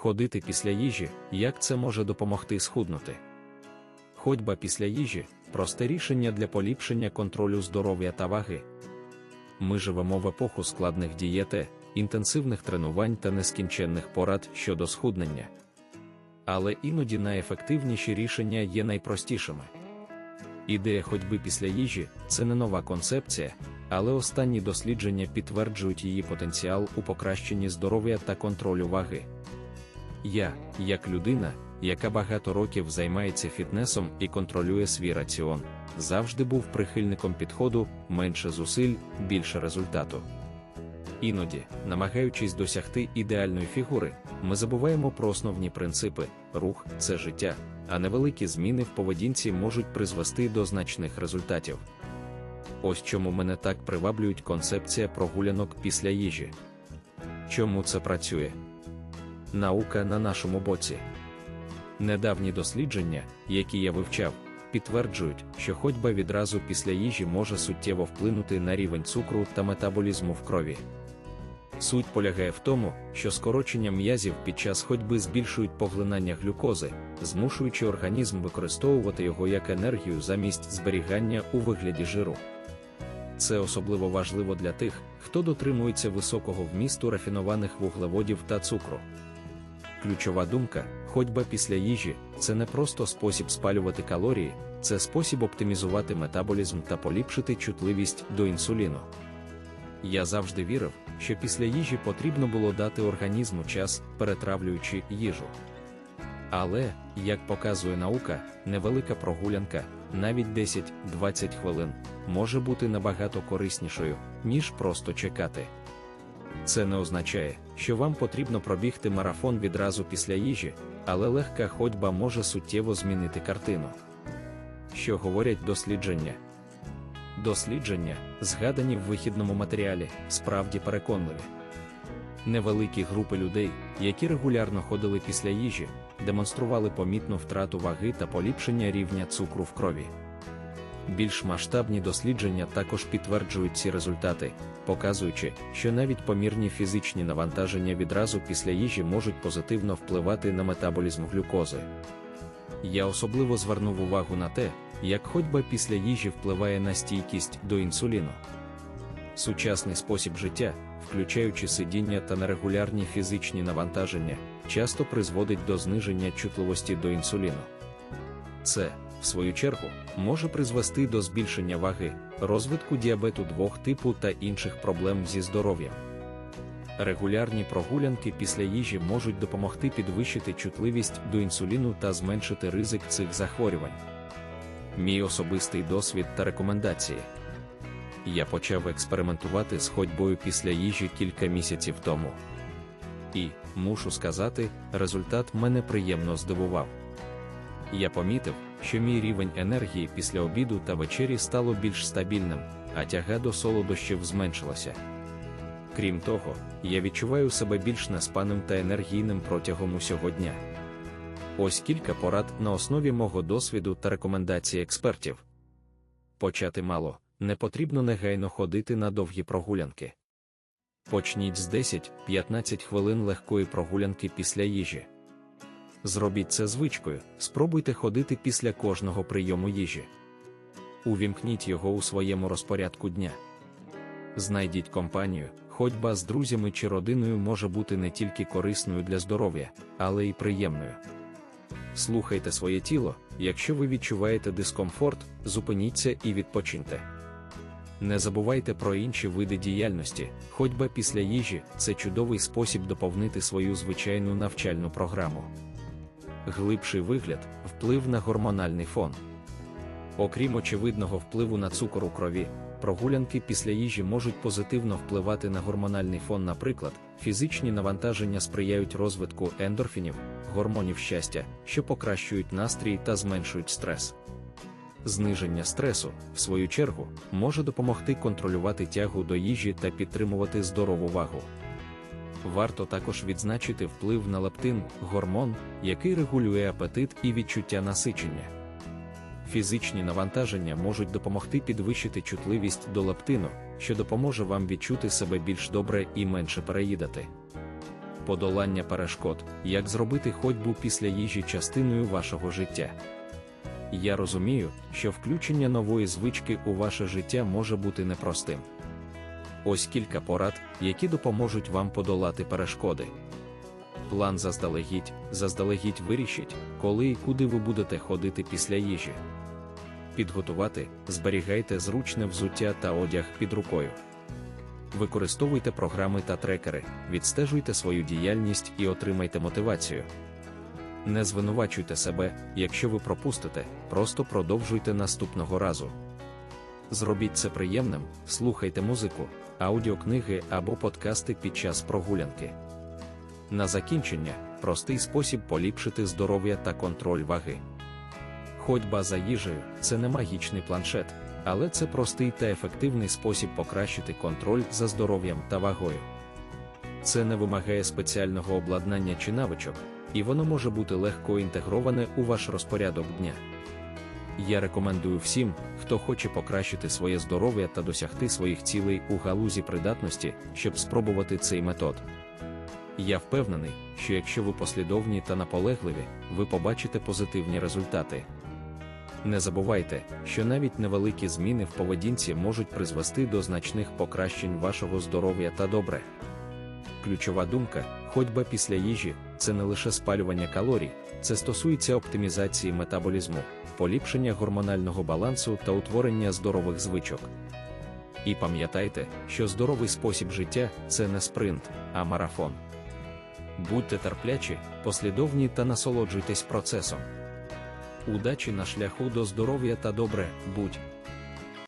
Ходити після їжі, як це може допомогти схуднути? Ходьба після їжі просте рішення для поліпшення контролю здоров'я та ваги. Ми живемо в епоху складних дієти, інтенсивних тренувань та нескінченних порад щодо схуднення. Але іноді найефективніші рішення є найпростішими. Ідея ходьби після їжі це не нова концепція, але останні дослідження підтверджують її потенціал у покращенні здоров'я та контролю ваги. Я, як людина, яка багато років займається фітнесом і контролює свій раціон, завжди був прихильником підходу менше зусиль, більше результату. Іноді, намагаючись досягти ідеальної фігури, ми забуваємо про основні принципи: рух це життя, а невеликі зміни в поведінці можуть призвести до значних результатів. Ось чому мене так приваблюють концепція прогулянок після їжі. Чому це працює? Наука на нашому боці. Недавні дослідження, які я вивчав, підтверджують, що ходьба відразу після їжі може суттєво вплинути на рівень цукру та метаболізму в крові. Суть полягає в тому, що скорочення м'язів під час ходьби збільшують поглинання глюкози, змушуючи організм використовувати його як енергію замість зберігання у вигляді жиру. Це особливо важливо для тих, хто дотримується високого вмісту рафінованих вуглеводів та цукру. Ключова думка ходьба після їжі це не просто спосіб спалювати калорії, це спосіб оптимізувати метаболізм та поліпшити чутливість до інсуліну. Я завжди вірив, що після їжі потрібно було дати організму час, перетравлюючи їжу. Але, як показує наука, невелика прогулянка, навіть 10-20 хвилин, може бути набагато кориснішою, ніж просто чекати. Це не означає, що вам потрібно пробігти марафон відразу після їжі, але легка ходьба може суттєво змінити картину. Що говорять дослідження? Дослідження, згадані в вихідному матеріалі, справді переконливі. Невеликі групи людей, які регулярно ходили після їжі, демонстрували помітну втрату ваги та поліпшення рівня цукру в крові. Більш масштабні дослідження також підтверджують ці результати, показуючи, що навіть помірні фізичні навантаження відразу після їжі можуть позитивно впливати на метаболізм глюкози. Я особливо звернув увагу на те, як ходьба після їжі впливає на стійкість до інсуліну. Сучасний спосіб життя, включаючи сидіння та нерегулярні фізичні навантаження, часто призводить до зниження чутливості до інсуліну. Це, в свою чергу, може призвести до збільшення ваги, розвитку діабету двох типу та інших проблем зі здоров'ям. Регулярні прогулянки після їжі можуть допомогти підвищити чутливість до інсуліну та зменшити ризик цих захворювань. Мій особистий досвід та рекомендації. Я почав експериментувати з ходьбою після їжі кілька місяців тому. І, мушу сказати, результат мене приємно здивував. Я помітив, що мій рівень енергії після обіду та вечері стало більш стабільним, а тяга до солодощів зменшилася. Крім того, я відчуваю себе більш неспаним та енергійним протягом усього дня. Ось кілька порад на основі мого досвіду та рекомендацій експертів. Почати мало, не потрібно негайно ходити на довгі прогулянки. Почніть з 10-15 хвилин легкої прогулянки після їжі. Зробіть це звичкою, спробуйте ходити після кожного прийому їжі. Увімкніть його у своєму розпорядку дня. Знайдіть компанію, ходьба з друзями чи родиною може бути не тільки корисною для здоров'я, але й приємною. Слухайте своє тіло, якщо ви відчуваєте дискомфорт, зупиніться і відпочиньте. Не забувайте про інші види діяльності, ходьба після їжі це чудовий спосіб доповнити свою звичайну навчальну програму. Глибший вигляд, вплив на гормональний фон. Окрім очевидного впливу на цукор у крові, прогулянки після їжі можуть позитивно впливати на гормональний фон. Наприклад, фізичні навантаження сприяють розвитку ендорфінів, гормонів щастя, що покращують настрій та зменшують стрес. Зниження стресу, в свою чергу, може допомогти контролювати тягу до їжі та підтримувати здорову вагу. Варто також відзначити вплив на лептин, гормон, який регулює апетит і відчуття насичення. Фізичні навантаження можуть допомогти підвищити чутливість до лептину, що допоможе вам відчути себе більш добре і менше переїдати. подолання перешкод, як зробити ходьбу після їжі частиною вашого життя. Я розумію, що включення нової звички у ваше життя може бути непростим. Ось кілька порад, які допоможуть вам подолати перешкоди. План заздалегідь, заздалегідь вирішіть, коли і куди ви будете ходити після їжі. Підготувати, зберігайте зручне взуття та одяг під рукою. Використовуйте програми та трекери, відстежуйте свою діяльність і отримайте мотивацію. Не звинувачуйте себе, якщо ви пропустите, просто продовжуйте наступного разу. Зробіть це приємним, слухайте музику, аудіокниги або подкасти під час прогулянки. На закінчення простий спосіб поліпшити здоров'я та контроль ваги. Ходьба за їжею це не магічний планшет, але це простий та ефективний спосіб покращити контроль за здоров'ям та вагою. Це не вимагає спеціального обладнання чи навичок, і воно може бути легко інтегроване у ваш розпорядок дня. Я рекомендую всім, хто хоче покращити своє здоров'я та досягти своїх цілей у галузі придатності, щоб спробувати цей метод. Я впевнений, що якщо ви послідовні та наполегливі, ви побачите позитивні результати. Не забувайте, що навіть невеликі зміни в поведінці можуть призвести до значних покращень вашого здоров'я та добре. Ключова думка ходьба після їжі це не лише спалювання калорій, це стосується оптимізації метаболізму, поліпшення гормонального балансу та утворення здорових звичок. І пам'ятайте, що здоровий спосіб життя це не спринт, а марафон. Будьте терплячі, послідовні та насолоджуйтесь процесом. Удачі на шляху до здоров'я та добре будь.